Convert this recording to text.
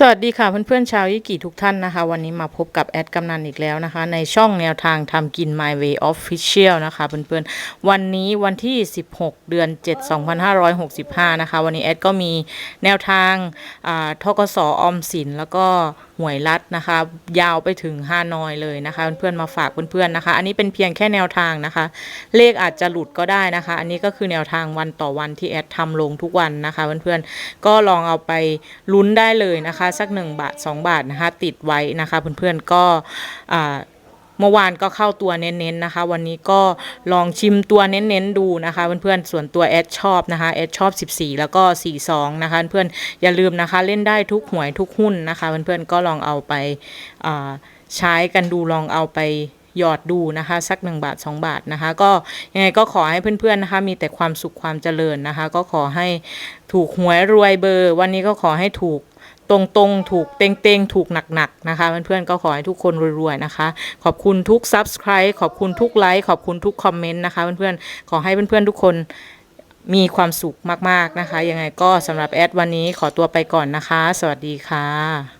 สวัสดีค่ะเพื่อนๆชาวยิกิทุกท่านนะคะ วันนี้มาพบกับแอดกำนันอีกแล้วนะคะ ในช่องแนวทางทำกิน My Way Official นะคะเพื่อนๆวันนี้วันที่ 16 เดือน 7 2565 นะคะ วันนี้แอดก็มีแนวทางทกสออมสินแล้วก็ หวยรัดนะคะ ยาวไปถึงฮานอยเลยนะคะ เพื่อนๆมาฝากเพื่อนๆนะคะ อันนี้เป็นเพียงแค่แนวทางนะคะ เลขอาจจะหลุดก็ได้นะคะ อันนี้ก็คือแนวทางวันต่อวันที่แอดทำลงทุกวันนะคะเพื่อนๆก็ลองเอาไปลุ้นได้เลยนะคะ สัก 1 บาท 2 บาทนะคะ ติดไว้นะคะ เพื่อนๆก็อ่า เมื่อวานก็เข้าตัวเน้นๆนะคะ วันนี้ก็ลองชิมตัวเน้นๆดูนะคะ เพื่อนๆส่วนตัวแอดชอบนะคะแอดชอบ 14 แล้วก็ 42 นะคะ เพื่อนๆอย่าลืมนะคะ เล่นได้ทุกหวยทุกหุ้นนะคะ เพื่อนๆก็ลองเอาไปใช้กันดูลองเอาไปหยอดดูนะคะ สัก 1 บาท 2 บาทนะคะ ก็ยังไงก็ขอให้เพื่อนๆนะคะ มีแต่ความสุขความเจริญนะคะ ก็ขอให้ถูกหวยรวยเบอร์ วันนี้ก็ขอให้ถูก ตรงๆ ถูกเต็งๆ ถูกหนักๆ นะคะเพื่อนๆก็ขอให้ทุกคนรวยๆ นะคะ ขอบคุณทุก Subscribe ขอบคุณทุกไลค์ขอบคุณทุกคอมเมนต์นะคะเพื่อนๆขอให้เพื่อนๆทุกคนมีความสุขมากๆนะคะ ยังไงก็สำหรับแอดวันนี้ขอตัวไปก่อนนะคะ สวัสดีค่ะ